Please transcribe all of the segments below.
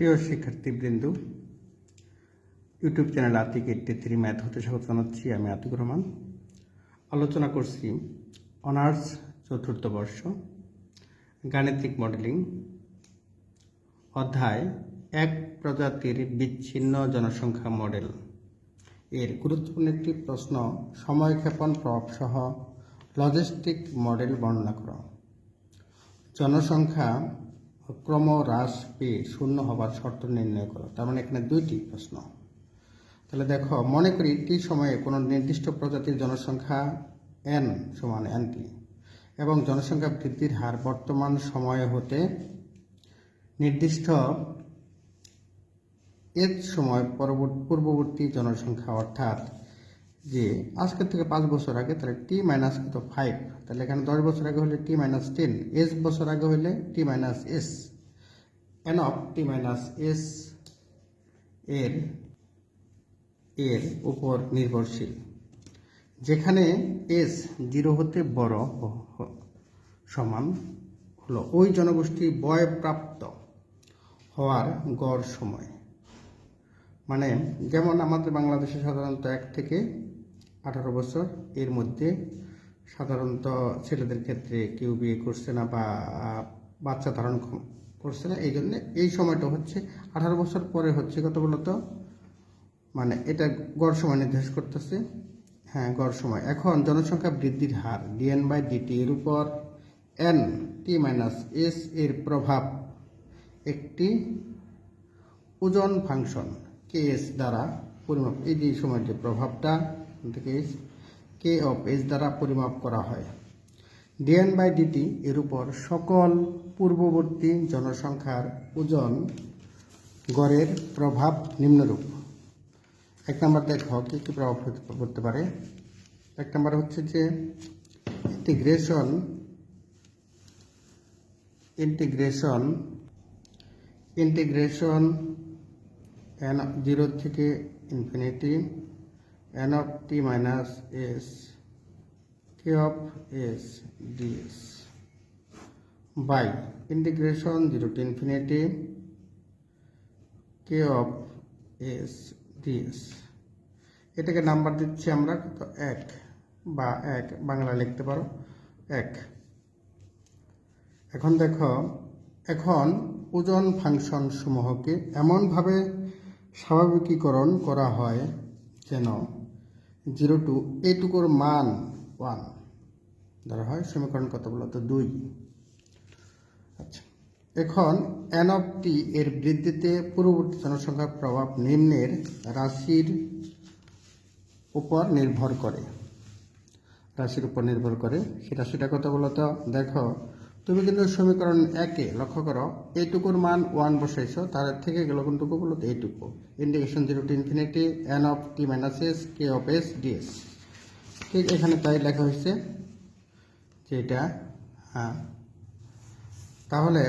প্রিয় শিক্ষার্থীবৃন্দ YouTube channel Atik eighty three math হতে স্বাগত জানাচ্ছি আমি আতিকুর রহমান। আলোচনা করছি অনার্স চতুর্থ বর্ষ, গাণিতিক মডেলিং, অধ্যায় এক প্রজাতির বিচ্ছিন্ন জনসংখ্যা মডেল। এর গুরুত্বপূর্ণ একটি প্রশ্ন সময়ক্ষেপণ প্রভাব সহ লজিস্টিক মডেল বর্ণনা করা। জনসংখ্যা ক্রমহ্রাস পেয়ে শূন্য হবার শর্ত নির্ণয় করো। তার মানে এখানে দুইটি প্রশ্ন। তাহলে দেখো, মনে করি টি সময়ে কোনো নির্দিষ্ট প্রজাতির জনসংখ্যা এন সমান এন টি এবং জনসংখ্যা বৃদ্ধির হার বর্তমান সময়ে হতে নির্দিষ্ট এর সময় পরবর্তী পূর্ববর্তী জনসংখ্যা, অর্থাৎ যে আজকের থেকে পাঁচ বছর আগে, তাহলে টি মাইনাস কত ফাইভ তাহলে এখানে দশ বছর আগে হলে টি মাইনাস টেন এস বছর আগে হলে T minus S N of T minus S এর এর উপর নির্ভরশীল। যেখানে এস জিরো হতে বড় সমান হলো ওই জনগোষ্ঠী বয়প্রাপ্ত হওয়ার গড় সময়। মানে যেমন আমাদের বাংলাদেশে সাধারণত এক থেকে আঠারো বছর এর মধ্যে সাধারণত ছেলেদের ক্ষেত্রে কেউ বিয়ে করছে না বা বাচ্চা ধারণ করছে না, এই জন্য এই সময়টা হচ্ছে আঠারো বছর পরে হচ্ছে কত বলতো মানে এটা গড় সময় নির্দেশ করতেছে। হ্যাঁ গড় সময়। এখন জনসংখ্যা বৃদ্ধির হার, ডিএন বাই ডিটি এর উপর, এন টি মাইনাস এস এর প্রভাব, একটি ওজন ফাংশন, কে এস দ্বারা পরিমাপ। এই যে সময় যে প্রভাবটা থেকে কে অফ এস দ্বারা পরিমাপ করা হয়। ডিএন বাই ডিটি এর উপর সকল পূর্ববর্তী জনসংখ্যার ওজন গড়ের প্রভাব নিম্নরূপ। এক নম্বর দেখো কী কী প্রভাব পড়তে পারে। এক নম্বর হচ্ছে যে integration integration integration N zero থেকে infinity N of T minus S K of S DS by integration zero to infinity K of S DS এটাকে নাম্বার দিচ্ছি আমরা কত এক বা এক, বাংলা লিখতে পারো, এক। এখন দেখো, এখন ওজন ফাংশন সমূহকে এমনভাবে স্বাভাবিকীকরণ করা হয় যেন জিরো টু এইটুকুর মান ওয়ান। ধরা হয় সমীকরণ কত বলতো দুই। আচ্ছা এখন এন অফ টি এর বৃদ্ধিতে পূর্ববর্তী জনসংখ্যার প্রভাব নিম্নের রাশির উপর নির্ভর করে। রাশির উপর নির্ভর করে। সে রাশিটা কত বলতো? দেখো তুমি কিন্তু সমীকরণ একে লক্ষ্য করো, এইটুকুর মান ওয়ান বসাইছো, তার থেকে গেল কোনটুকু বলতো এইটুকু। Indication zero to infinity N of T minus S K of S DS ঠিক এখানে তাই লেখা হয়েছে, যে এটা হ্যাঁ। তাহলে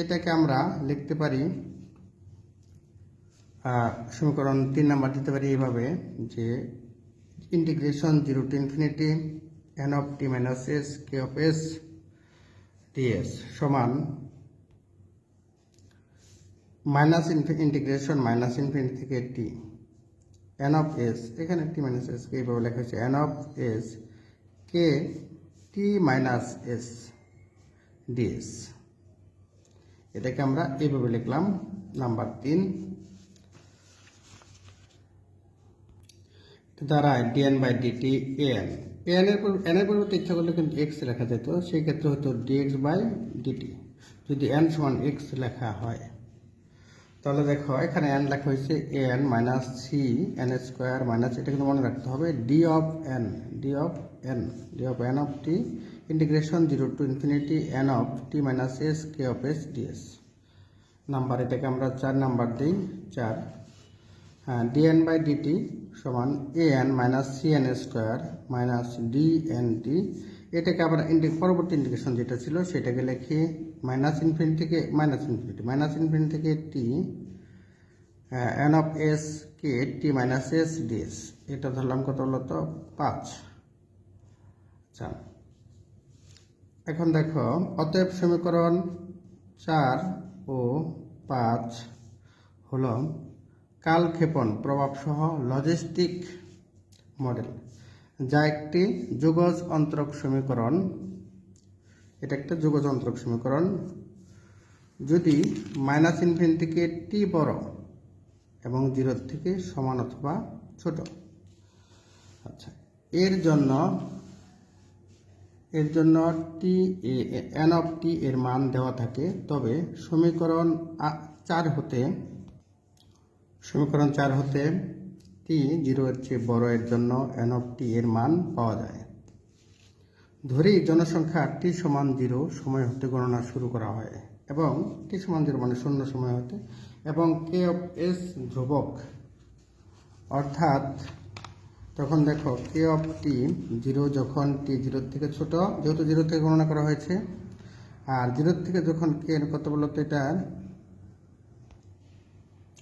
এটাকে আমরা লিখতে পারি সমীকরণ তিন নাম্বার দিতে পারি এইভাবে, যে integration zero to infinity N of T minus S K of S DS সমান মাইনাস ইন্টিগ্রেশন মাইনাস ইনফিনিটি থেকে টি এন অফ এস এখানে টি মাইনাস এস কে এইভাবে লেখা হয়েছে। N of S K T minus S DS এটাকে আমরা এইভাবে লিখলাম নাম্বার তিন। দ্বারা DN by DT N N এর পর এন এর পরিবর্তে ইচ্ছা করলে কিন্তু এক্স লেখা যেত, সেই ক্ষেত্রে হতো ডিএক্স বাই ডিটি যদি এন সমান এক্স লেখা হয়, তাহলে দেখো এখানে এন লেখা হয়েছে N minus C N square minus এটা কিন্তু মনে রাখতে হবে D of N D of N D of N of T integration zero to infinity N of T minus S K of S DS number এটাকে আমরা চার number দিই, চার। হ্যাঁ ডিএন বাই ডিটি সমান A N minus C N square minus D N T এটাকে আবার ইন্টি পরবর্তী ইন্টিগ্রেশন যেটা ছিল, সেটাকে লিখি মাইনাস ইনফিনিটি থেকে মাইনাস ইনফিনিটি মাইনাস ইনফিনিটি থেকে T N of S K T minus S DS এটা ধরলাম কত হলো তো? পাঁচ। আচ্ছা এখন দেখো, অতএব সমীকরণ চার ও পাঁচ হলো কালক্ষেপণ প্রভাবসহ লজিস্টিক মডেল যা একটি যুগজ অন্তরক সমীকরণ। এটা একটা যুগজ অন্তরক সমীকরণ। যদি মাইনাস ইনফিনিটি থেকে টি বড় এবং জিরোর থেকে সমান অথবা ছোট। আচ্ছা এর জন্য এর জন্য টি এন অফ টি এর মান দেওয়া থাকে, তবে সমীকরণ চার হতে সমীকরণ চার হতে টি জিরো এর চেয়ে বড় এর জন্য এন অফ টি এর মান পাওয়া যায়। ধরি জনসংখ্যা টি সমান জিরো সময় হতে গণনা শুরু করা হয় এবং টি সমান জিরো মানে শূন্য সময় হতে এবং কে অফ এস ধ্রুবক। অর্থাৎ তখন দেখো কে অফ টি জিরো যখন টি জিরোর থেকে ছোট, যেহেতু জিরো থেকে গণনা করা হয়েছে, আর জিরোর থেকে যখন কে কত বলতো এটা?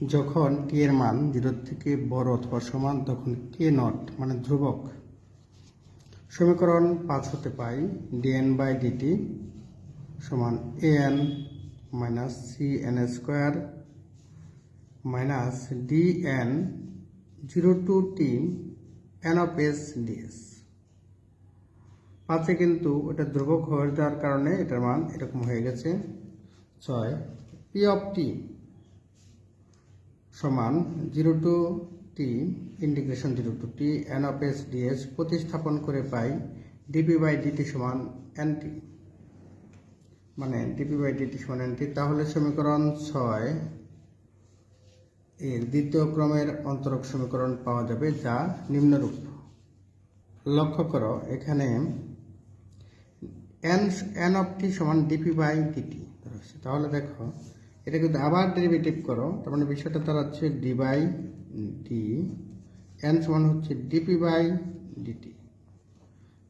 যখন টি এর মান জিরোর থেকে বড় অথবা সমান, তখন কে নট মানে ধ্রুবক। সমীকরণ পাঁচ হতে পাই ডিএন বাই ডিটি সমান A N minus C N square minus D N zero to T N of S DS পাঁচে কিন্তু ওটা ধ্রুবক হয়ে যাওয়ার কারণে এটার মান এরকম হয়ে গেছে। ছয় পি অফ টি সমান zero to T integration zero to T N of S DS প্রতিস্থাপন করে পাই ডিপি বাই ডিটি সমান এন টি। মানে ডিপি বাই ডিটি সমান এন টি। তাহলে সমীকরণ ছয় এর দ্বিতীয় ক্রমের অন্তরক সমীকরণ পাওয়া যাবে যা নিম্নরূপ। লক্ষ্য করো, এখানে এন এন অফ টি সমান ডিপি বাই ডিটি তাহলে দেখো এটা কিন্তু আবার ডেরিভেটিভ করো, তার মানে বিষয়টা তার হচ্ছে ডি বাই ডি এন সমান হচ্ছে ডিপি বাই ডিটি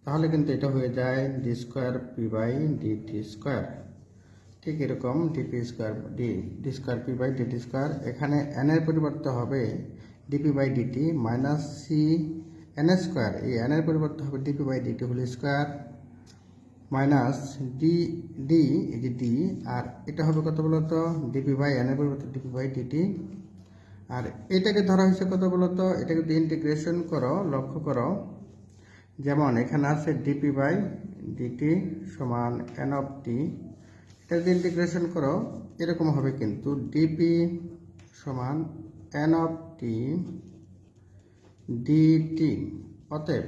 তাহলে কিন্তু এটা হয়ে যায় D square P by DT square ঠিক এরকম DP square D D square P by DT square এখানে এন এর পরিবর্তে হবে DP by DT minus C N square এই এন এর পরিবর্তে হবে DP by DT whole square minus D D এই যে ডি আর এটা হবে কত বলতো? ডিপি বাই এন এর পরিবর্তে ডিপি বাই ডিটি আর এটাকে ধরা হয়েছে কত বলতো? এটা যদি ইন্টিগ্রেশন করো, লক্ষ্য করো, যেমন এখানে আছে ডিপি বাই ডিটি সমান এন অফ টি এটা যদি ইন্টিগ্রেশন করো, এরকম হবে কিন্তু ডিপি সমান এন অফ টি ডিটি অতএব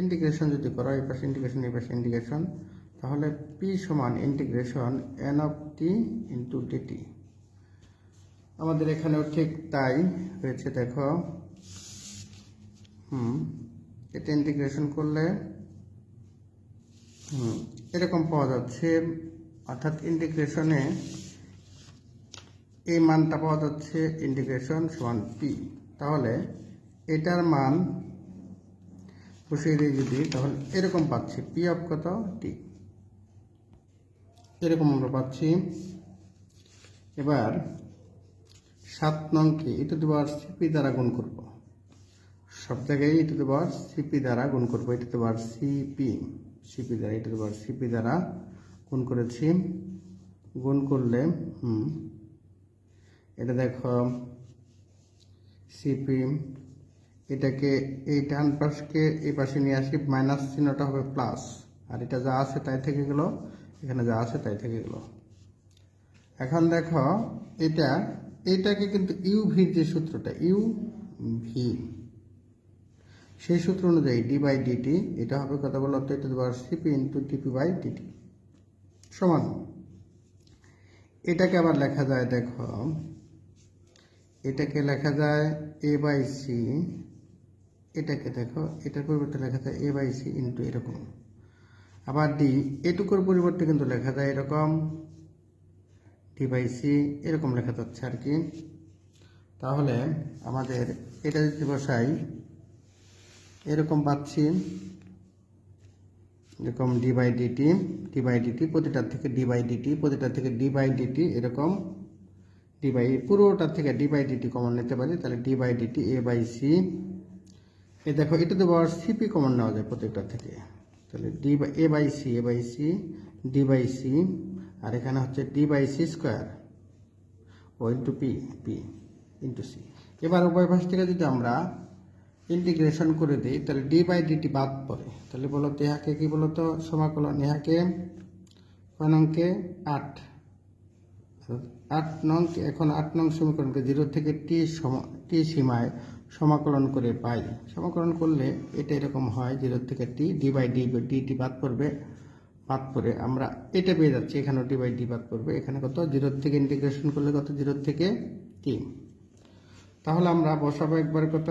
ইন্টিগ্রেশন যদি করো, এই পাশে ইন্টিগ্রেশন এই পাশে ইন্টিগ্রেশন তাহলে পি সমান integration N of T into DT আমাদের এখানেও ঠিক তাই হয়েছে, দেখো। হুম, এটা ইন্টিগ্রেশন করলে, হুম, এরকম পাওয়া যাচ্ছে। অর্থাৎ ইন্টিগ্রেশনে এই মানটা পাওয়া যাচ্ছে ইন্টিগ্রেশন সমান পি তাহলে এটার মান বসিয়ে দিয়ে যদি, তাহলে এরকম পাচ্ছি। পি অফ কত? টি এরকম আমরা পাচ্ছি। এবার সাত নংকে ই টু দি সিপি দ্বারা গুণ করব। সব জায়গায় ই টু দি সিপি দ্বারা গুণ করব। E to the power CP CP দ্বারা ই টু দি সিপি দ্বারা গুণ করেছি। গুণ করলে, হুম, এটা দেখো, সিপি, এটাকে এই ডান পাশকে এই পাশে নিয়ে আসি, মাইনাস চিহ্নটা হবে প্লাস। আর এটা যা আছে তাই থেকে গেল এখানে যা আছে তাই থেকে গেল। এখন দেখো, এটা, এটাকে কিন্তু ইউ ভির যে সূত্রটা ইউ ভি সেই সূত্র অনুযায়ী ডি বাই ডিটি এটা হবে কত বলতো এটা দেবার CP into DP by DT সমান। এটাকে আবার লেখা যায়, দেখো, এটাকে লেখা যায় এ বাই সি এটাকে দেখো, এটার পরিবর্তে লেখা যায় এ বাই সি ইন্টু এরকম। আবার ডি এটুকুর পরিবর্তে কিন্তু লেখা যায় এরকম ডি বাই সি এরকম লেখা যাচ্ছে আর কি। তাহলে আমাদের এটা যদি বসাই, এরকম পাচ্ছি, এরকম d by dt d by dt প্রতিটার থেকে ডি বাই ডিটি প্রতিটার থেকে ডি বাই ডিটি এরকম ডি বাই পুরোটার থেকে ডি বাই ডিটি কমন নিতে পারি, তাহলে d by dt a by c এই দেখো এটা তো বড় সিপি কমন নেওয়া যায় প্রত্যেকটার থেকে। তাহলে d a by c a by c d by c আর এখানে হচ্ছে d by c square O into p p into c এবার উভয় পাশ থেকে যদি আমরা ইন্টিগ্রেশন করে দিই, তাহলে ডি বাই ডিটি বাদ পড়ে। তাহলে বলো তো ইহাকে কি বলো তো সমাকলন ইহাকে কয় নংকে? আট। আট নং, এখন আট নং সমীকরণকে জিরো থেকে টি সম টি সীমায় সমাকলন করে পাই। সমাকলন করলে এটা এরকম হয় জিরো থেকে t d by d d t বাদ পড়বে, বাদ পড়ে আমরা এটা পেয়ে যাচ্ছি, এখানেও ডি বাই ডি বাদ পড়বে, এখানে কত? জিরো থেকে ইন্টিগ্রেশন করলে কত? জিরো থেকে টি তাহলে আমরা বসাবো একবার কত?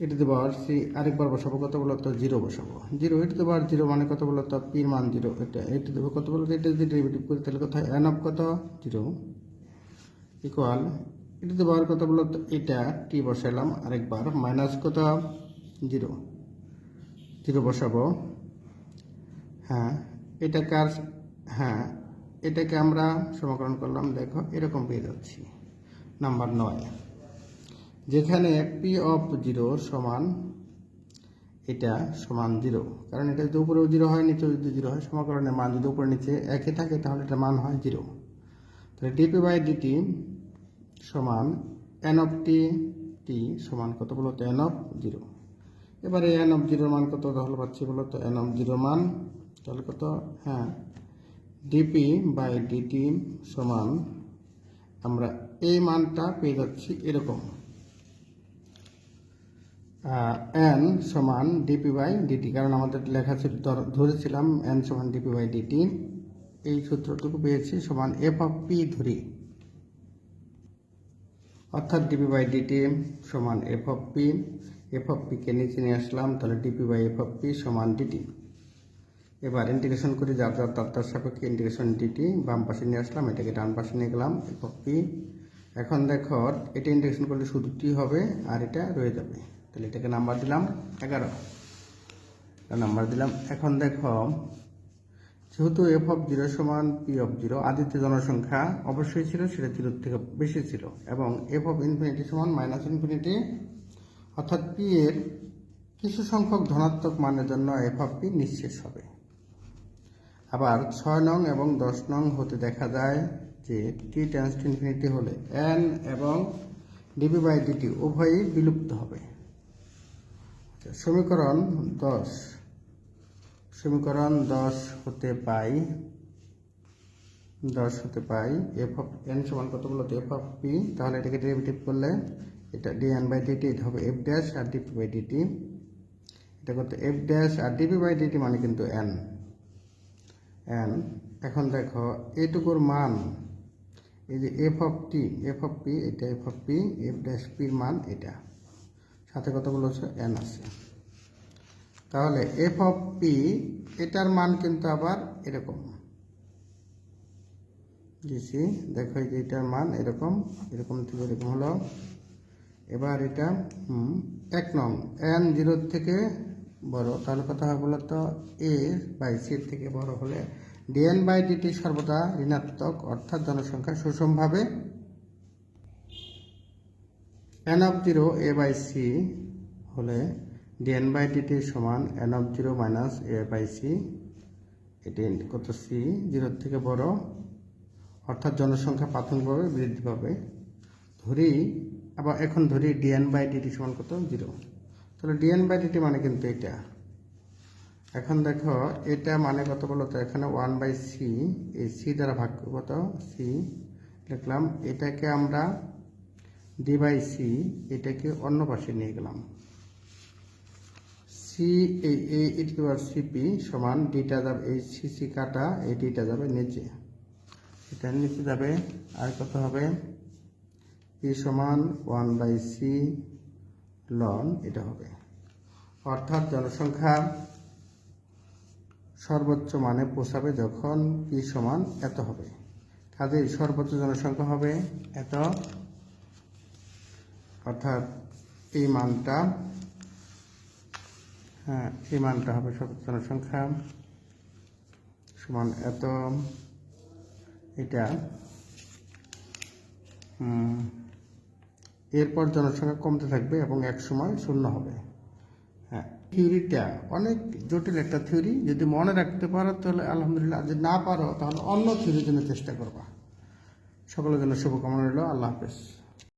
এটি দেবো আর সি, আরেকবার বসাবো কত বলতো জিরো বসাবো। জিরো, এটি দেবো আর জিরো মানে কত বলতো পির মান জিরো। এটা, এটি দেবো কত বলতো এটা যদি ডেরিভেটিভ করি তাহলে কত? এন অফ কত? জিরো। ইকুয়াল এটি আর কত বলতো এটা টি বসাইলাম? আরেকবার মাইনাস কত? জিরো জিরো বসাবো। হ্যাঁ এটা আর হ্যাঁ এটাকে আমরা সমাকরণ করলাম, দেখো, এরকম পেয়ে যাচ্ছি। নাম্বার নয়। যেখানে পি অফ জিরো সমান, এটা সমান জিরো কারণ এটা যদি উপরেও জিরো হয়, নিচেও যদি জিরো হয় সমাকলনের মান যদি উপরে নিচে একই থাকে, তাহলে এটা মান হয় জিরো তাহলে ডিপি বাই ডিটি সমান এন অফ টি টি সমান কত বলো তো এন অফ জিরো এবারে এন অফ জিরোর মান কত তাহলে পাচ্ছি বলো তো এন অফ জিরো মান। তাহলে কত? হ্যাঁ ডিপি বাই ডিটি সমান আমরা এই মানটা পেয়ে যাচ্ছি এরকম। এন সমান ডিপি বাই ডিটি কারণ আমাদের লেখা ছিল ধরেছিলাম এন সমান ডিপি বাই ডিটি এই সূত্রটুকু পেয়েছি, সমান এফ অফ পি ধরি। অর্থাৎ ডিপি বাই ডিটি সমান f of p f of পিকে নিচে নিয়ে আসলাম, তাহলে dp by f of p সমান ডিটি এবার ইন্টিগ্রেশন করে যা যা তার তার সাপেক্ষে ইন্টিগ্রেশন ডিটি বাম পাশে নিয়ে আসলাম, এটাকে ডান পাশে নিয়ে গেলাম এফ অফ পি এখন দেখো, এটা ইন্টিগ্রেশন করলে শুধু টি হবে, আর এটা রয়ে যাবে। তাহলে এটাকে নাম্বার দিলাম এগারো। নাম্বার দিলাম, এখন দেখো যেহেতু এফ অফ জিরো সমান পি অফ জিরো আদিত্য জনসংখ্যা অবশ্যই ছিল সেটা জিরোর থেকে বেশি ছিল। এবং এফ অফ ইনফিনিটি সমান মাইনাস ইনফিনিটি অর্থাৎ পি এর কিছু সংখ্যক ধনাত্মক মানের জন্য এফ অফ পি নিঃশেষ হবে। আবার ছয় নং এবং দশ নং হতে দেখা যায় যে টি টেন্স টু ইনফিনিটি হলে এন এবং ডিবি বাই ডিটি উভয়ই বিলুপ্ত হবে। আচ্ছা, সমীকরণ দশ। সমীকরণ দশ হতে পাই, দশ হতে পাই এফ অফ এন সমান কত বলতো এফ অফ পি তাহলে এটাকে ডেরিভেটিভ করলে এটা ডি এন বাই ডিটি এটা হবে এফ ড্যাশ আর ডিপি বাই ডিটি এটা করতে এফ ড্যাশ আর ডিপি বাই ডিটি মানে কিন্তু এন এন এখন দেখো, এইটুকুর মান, এই যে f of t f of p এটা f of p f dash পির মান এটা। সাথে কতগুলো হচ্ছে এন আছে। তাহলে এফ অফ পি এটার মান কিন্তু আবার এরকম। দিছি দেখো যে এটার মান এরকম এরকম থেকে এরকম হলো। এবার এটা এক নং এন জিরোর থেকে বড়, তাহলে কথা হয় বলতো এ বাই সি থেকে বড় হলে ডিএন বাই ডিটি সর্বদা ঋণাত্মক, অর্থাৎ জনসংখ্যা সুষমভাবে n of zero a by c হলে ডিএন বাই ডিটি সমান n of zero minus a by c এটি কত সি জিরোর থেকে বড়। অর্থাৎ জনসংখ্যা প্রাথমিকভাবে বৃদ্ধি পাবে। ধরি, আবার এখন ধরি ডিএন বাই ডিটি সমান কত? জিরো তাহলে ডিএন বাই ডিটি মানে কিন্তু এটা। এখন দেখো, এটা মানে কত বলো তো? এখানে ওয়ান বাই সি এই সি দ্বারা ভাগ কত সি লিখলাম, এটাকে আমরা ডি বাই সি এটাকে অন্য পাশে নিয়ে গেলাম। সি এই এই ইট পাওয়ার সিপি সমান ডিটা যাবে এই সি সি কাটা, এই ডিটা যাবে নিচে। এটা নিচে যাবে, আর কত হবে? পি সমান ওয়ান বাই সি লন এটা হবে। অর্থাৎ জনসংখ্যা সর্বোচ্চ মানে পৌঁছাবে যখন পি সমান এত হবে। কাজেই সর্বোচ্চ জনসংখ্যা হবে এত। অর্থাৎ এই মানটা এই মানটা হবে সর্বোচ্চ জনসংখ্যা। সমান এত। এটা। এরপর জনসংখ্যা কমতে থাকবে এবং এক সময় শূন্য হবে। হ্যাঁ থিওরিটা অনেক জটিল একটা থিওরি। যদি মনে রাখতে পারো তাহলে আলহামদুলিল্লাহ, যদি না পারো তাহলে অন্য থিওরির জন্য চেষ্টা করবা। সকলের জন্য শুভকামনা রইল। আল্লাহ হাফেজ।